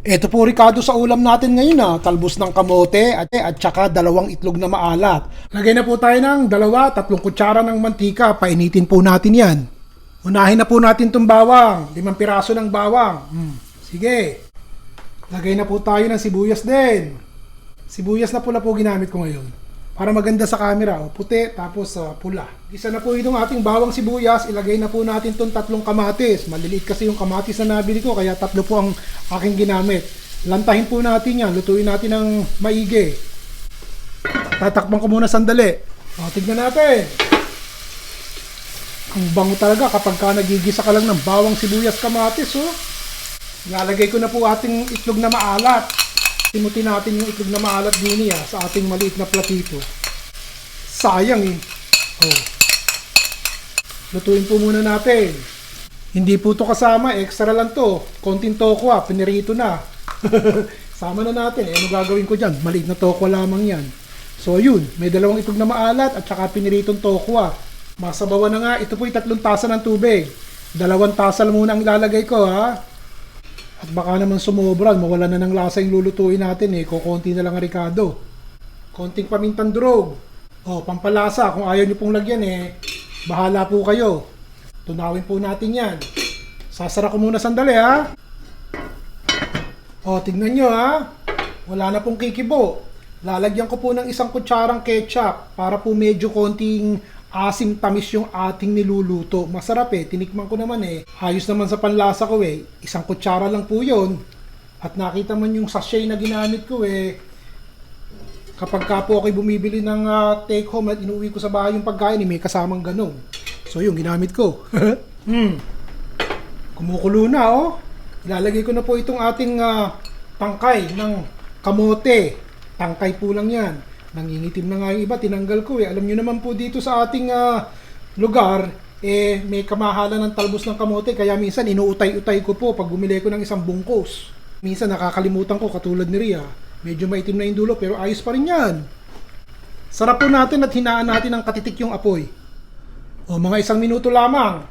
Ito po Ricardo sa ulam natin ngayon na talbos ng kamote at, at saka dalawang itlog na maalat. Lagay na po tayo ng dalawa, tatlong kutsara ng mantika. Painitin po natin yan. Unahin na po natin itong bawang. Limang piraso ng bawang. Hmm. Sige. Lagay na po tayo ng sibuyas din. Sibuyas na pula po ginamit ko ngayon. Para maganda sa camera. O, puti, tapos ah, pula. Isa na po itong ating bawang sibuyas. Ilagay na po natin itong tatlong kamatis. Maliliit kasi yung kamatis na nabili ko, kaya tatlo po ang aking ginamit. Lantahin po natin yan. Lutuin natin ng maigi. Tatakpan ko muna sandali. O, tignan natin. Ang bango talaga kapag ka nagigisa ka lang ng bawang sibuyas kamatis, oh. Ilalagay ko na po ating itlog na maalat. Timutin natin yung itlog na maalat din niya sa ating maliit na platito. Sayang eh. Oh. Lutuin po muna natin. Hindi po to kasama, extra lang to. Konting tokwa, pinirito na. Sama na natin. Eh, ano gagawin ko dyan? Maliit na tokwa lamang yan. So yun, may dalawang itlog na maalat at saka piniritong tokwa. Masabawan na nga, ito po yung tatlong tasa ng tubig. Dalawang tasa muna ang ilalagay ko ha. At baka naman sumobran, mawala na ng lasa yung lulutuin natin eh. Kukunti na lang ang Ricardo. Konting pamintang durog. O, pampalasa. Kung ayaw nyo pong lagyan eh, bahala po kayo. Tunawin po natin yan. Sasara ko muna sandali ha. O, tignan nyo ha. Wala na pong kikibo. Lalagyan ko po ng isang kutsarang ketchup para po medyo konting asim tamis yung ating niluluto. Masarap eh. Tinikman ko naman eh. Ayos naman sa panlasa ko eh. Isang kutsara lang po yun. At nakita man yung sachet na ginamit ko eh. Kapag ka po ako'y bumibili ng ah, take home at inuwi ko sa bahay yung pagkain, eh, may kasamang ganun. So yung ginamit ko. hmm. Kumukulo na oh. Ilalagay ko na po itong ating ah, tangkay ng kamote. Tangkay po lang yan. Nangingitim na nga yung iba, tinanggal ko eh. Alam nyo naman po dito sa ating ah, lugar, eh may kamahalan ng talbos ng kamote kaya minsan inuutay-utay ko po pag bumili ko ng isang bungkos. Minsan nakakalimutan ko katulad ni Ria. Medyo maitim na yung dulo pero ayos pa rin yan. Sarap po natin at hinaan natin ng katitik yung apoy. O mga isang minuto lamang.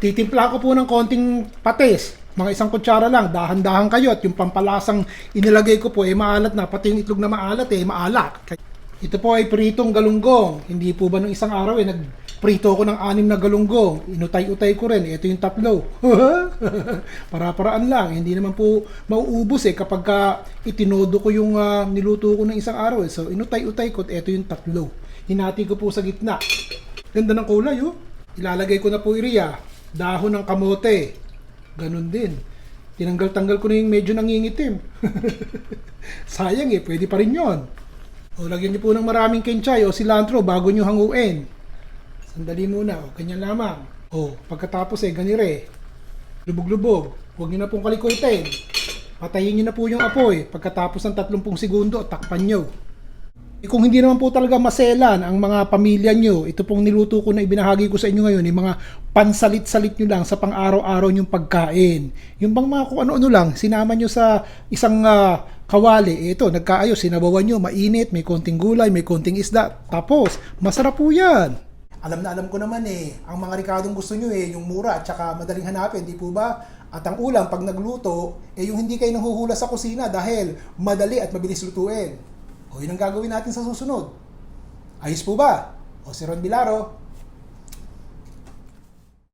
Titimpla ko po ng konting patis. Mga isang kutsara lang, dahan-dahan kayo at yung pampalasang inilagay ko po eh maalat na, pati yung itlog na maalat eh maalat. Ito po ay pritong galunggong. Hindi po ba nung isang araw eh nagprito ko ng anim na galunggong. Inutay-utay ko rin. Ito yung tatlo. Para-paraan lang. Hindi naman po mauubos eh kapag ka itinodo ko yung ah, niluto ko ng isang araw eh. So inutay-utay ko at ito yung tatlo. Hinati ko po sa gitna. Ganda ng kulay oh. Ilalagay ko na po iriya. Dahon ng kamote. Ganon din. Tinanggal-tanggal ko na yung medyo nangingitim. Sayang eh, pwede pa rin yon. O, lagyan niyo po ng maraming kenchay o cilantro bago niyo hanguin. Sandali muna, o, ganyan lamang. O, pagkatapos eh, ganire. Lubog-lubog. Huwag niyo na pong kalikutin. Patayin niyo na po yung apoy. Pagkatapos ng 30 segundo, takpan niyo. Eh, kung hindi naman po talaga maselan ang mga pamilya nyo, ito pong niluto ko na ibinahagi ko sa inyo ngayon, yung mga pansalit-salit nyo lang sa pang-araw-araw nyong pagkain. Yung bang mga kung ano-ano lang, sinama nyo sa isang ah, kawali, eh, ito, nagkaayos, sinabawan nyo, mainit, may konting gulay, may konting isda, tapos, masarap po yan. Alam na alam ko naman eh, ang mga rikadong gusto nyo eh, yung mura at saka madaling hanapin, di po ba? At ang ulam, pag nagluto, eh yung hindi kayo nahuhula sa kusina dahil madali at mabilis lutuin. O yun ang gagawin natin sa susunod. Ayos po ba? O si Ron Bilaro,